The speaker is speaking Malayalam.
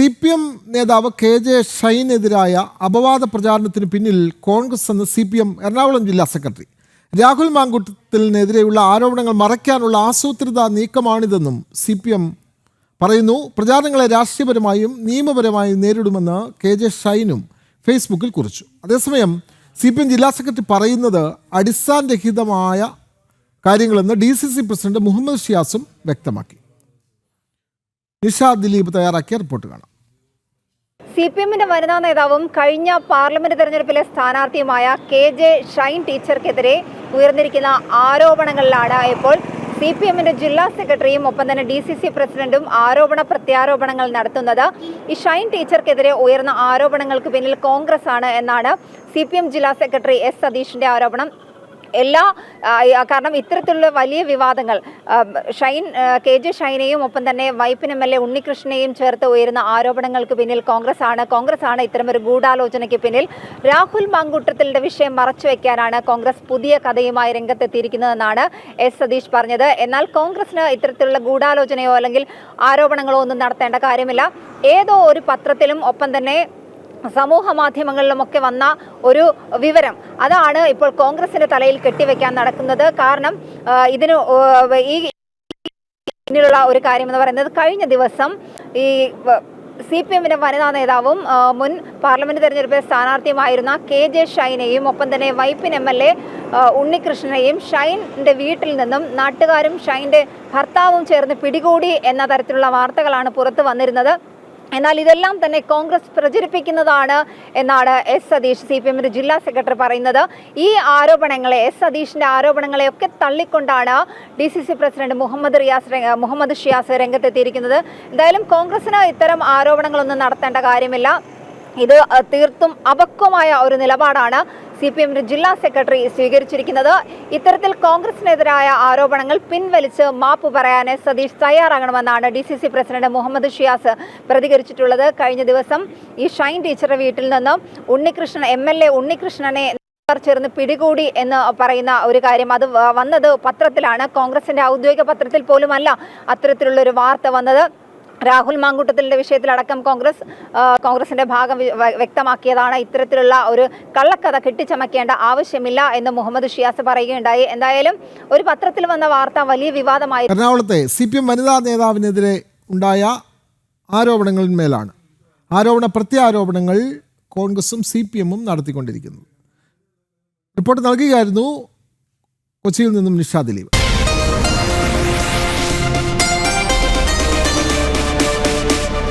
സി പി എം നേതാവ് കെ ജെ ഷൈനെതിരായ അപവാദ പ്രചാരണത്തിന് പിന്നിൽ കോൺഗ്രസ് എന്ന സി പി എം എറണാകുളം ജില്ലാ സെക്രട്ടറി. രാഹുൽ മാങ്കുട്ടത്തിനെതിരെയുള്ള ആരോപണങ്ങൾ മറയ്ക്കാനുള്ള ആസൂത്രിത നീക്കമാണിതെന്നും സി പി എം പറയുന്നു. പ്രചാരണങ്ങളെ രാഷ്ട്രീയപരമായും നിയമപരമായും നേരിടുമെന്ന് കെ ജെ ഷൈനും ഫേസ്ബുക്കിൽ കുറിച്ചു. അതേസമയം സി പി എം ജില്ലാ സെക്രട്ടറി പറയുന്നത് അടിസ്ഥാനരഹിതമായ കാര്യങ്ങളെന്ന് D C C president Muhammad ഷിയാസും വ്യക്തമാക്കി. നിഷ ദിലീപ് തയ്യാറാക്കിയ റിപ്പോർട്ട് കാണാം. സി പി എമ്മിന്റെ വനിതാ നേതാവും കഴിഞ്ഞ പാർലമെന്റ് തെരഞ്ഞെടുപ്പിലെ സ്ഥാനാർത്ഥിയുമായ കെ ജെ ഷൈൻ ടീച്ചർക്കെതിരെ ഉയർന്നിരിക്കുന്ന ആരോപണങ്ങളിലാണ് ഇപ്പോൾ സി പി എമ്മിന്റെ ജില്ലാ സെക്രട്ടറിയും ഒപ്പം തന്നെ ഡി സി സി പ്രസിഡന്റും ആരോപണ പ്രത്യാരോപണങ്ങൾ നടത്തുന്നത്. ഈ ഷൈൻ ടീച്ചർക്കെതിരെ ഉയർന്ന ആരോപണങ്ങൾക്ക് പിന്നിൽ കോൺഗ്രസ് ആണ് എന്നാണ് സി പി എം ജില്ലാ സെക്രട്ടറി എസ് സതീഷിന്റെ ആരോപണം. എല്ലാ കാരണം ഇത്തരത്തിലുള്ള വലിയ വിവാദങ്ങൾ ഷൈൻ കെ ജെ ഷൈനെയും ഒപ്പം തന്നെ വൈപ്പിൻ എം എൽ എ ഉണ്ണികൃഷ്ണനെയും ചേർത്ത് ഉയരുന്ന ആരോപണങ്ങൾക്ക് പിന്നിൽ കോൺഗ്രസ് ആണ് കോൺഗ്രസ് ആണ് ഇത്തരമൊരു ഗൂഢാലോചനയ്ക്ക് പിന്നിൽ. രാഹുൽ മാങ്കൂട്ടത്തിലുടെ വിഷയം മറച്ചു വയ്ക്കാനാണ് കോൺഗ്രസ് പുതിയ കഥയുമായി രംഗത്തെത്തിയിരിക്കുന്നതെന്നാണ് എസ് സതീഷ് പറഞ്ഞത്. എന്നാൽ കോൺഗ്രസിന് ഇത്തരത്തിലുള്ള ഗൂഢാലോചനയോ അല്ലെങ്കിൽ ആരോപണങ്ങളോ ഒന്നും നടത്തേണ്ട കാര്യമില്ല. ഏതോ ഒരു പത്രത്തിലും ഒപ്പം തന്നെ സമൂഹ മാധ്യമങ്ങളിലുമൊക്കെ വന്ന ഒരു വിവരം. അതാണ് ഇപ്പോൾ കോൺഗ്രസിന്റെ തലയിൽ കെട്ടിവെക്കാൻ നടക്കുന്നത്. കാരണം ഇതിന് ഈ പിന്നിലുള്ള ഒരു കാര്യം എന്ന് പറയുന്നത് കഴിഞ്ഞ ദിവസം ഈ സി പി എമ്മിന്റെ വനിതാ നേതാവും മുൻ പാർലമെന്റ് തെരഞ്ഞെടുപ്പിലെ സ്ഥാനാർത്ഥിയുമായിരുന്ന കെ ജെ ഷൈനെയും ഒപ്പം തന്നെ വൈപ്പിൻ എം എൽ എ ഉണ്ണികൃഷ്ണനെയും ഷൈന്റെ വീട്ടിൽ നിന്നും നാട്ടുകാരും ഷൈന്റെ ഭർത്താവും ചേർന്ന് പിടികൂടി എന്ന തരത്തിലുള്ള വാർത്തകളാണ് പുറത്തു വന്നിരുന്നത്. എന്നാൽ ഇതെല്ലാം തന്നെ കോൺഗ്രസ് പ്രചരിപ്പിക്കുന്നതാണ് എന്നാണ് എസ് സതീഷ് സി പി എമ്മിന്റെ ജില്ലാ സെക്രട്ടറി പറയുന്നത്. ഈ ആരോപണങ്ങളെ എസ് സതീഷിന്റെ ആരോപണങ്ങളെ ഒക്കെ തള്ളിക്കൊണ്ടാണ് D C C president Muhammad Riyas Muhammad Shiyas രംഗത്തെത്തിയിരിക്കുന്നത്. എന്തായാലും കോൺഗ്രസിന് ഇത്തരം ആരോപണങ്ങളൊന്നും നടത്തേണ്ട കാര്യമില്ല. ഇത് തീർത്തും അപക്വമായ ഒരു നിലപാടാണ് സി പി എമ്മിന്റെ ജില്ലാ സെക്രട്ടറി സ്വീകരിച്ചിരിക്കുന്നത്. ഇത്തരത്തിൽ കോൺഗ്രസിനെതിരായ ആരോപണങ്ങൾ പിൻവലിച്ച് മാപ്പ് പറയാൻ Satheesh തയ്യാറാകണമെന്നാണ് D C C president Muhammad Shiyas പ്രതികരിച്ചിട്ടുള്ളത്. കഴിഞ്ഞ ദിവസം ഈ ഷൈൻ ടീച്ചറുടെ വീട്ടിൽ നിന്നും ഉണ്ണികൃഷ്ണൻ എം എൽ എ ഉണ്ണികൃഷ്ണനെ ചേർന്ന് പിടികൂടി എന്ന് പറയുന്ന ഒരു കാര്യം അത് വന്നത് പത്രത്തിലാണ്. കോൺഗ്രസിന്റെ ഔദ്യോഗിക പത്രത്തിൽ പോലുമല്ല അത്തരത്തിലുള്ള ഒരു വാർത്ത വന്നത്. രാഹുൽ മാങ്കൂട്ടത്തിലിന്റെ വിഷയത്തിലടക്കം കോൺഗ്രസ് കോൺഗ്രസിന്റെ ഭാഗം വ്യക്തമാക്കിയതാണ് ഇത്തരത്തിലുള്ള ഒരു കള്ളക്കഥ കെട്ടിച്ചമക്കേണ്ട ആവശ്യമില്ല എന്ന് മുഹമ്മദ് ഷിയാസ് പറയുകയുണ്ടായി. എന്തായാലും ഒരു പത്രത്തിൽ വന്ന വാർത്ത വലിയ വിവാദമായി എറണാകുളത്തെ സി പി എം വനിതാ നേതാവിനെതിരെ ഉണ്ടായ ആരോപണങ്ങളിന്മേലാണ് ആരോപണ പ്രത്യാരോപണങ്ങൾ കോൺഗ്രസും സി പി എമ്മും നടത്തിക്കൊണ്ടിരിക്കുന്നത്. റിപ്പോർട്ട് നൽകുകയായിരുന്നു കൊച്ചിയിൽ നിന്നും നിഷ ദിലീപ്.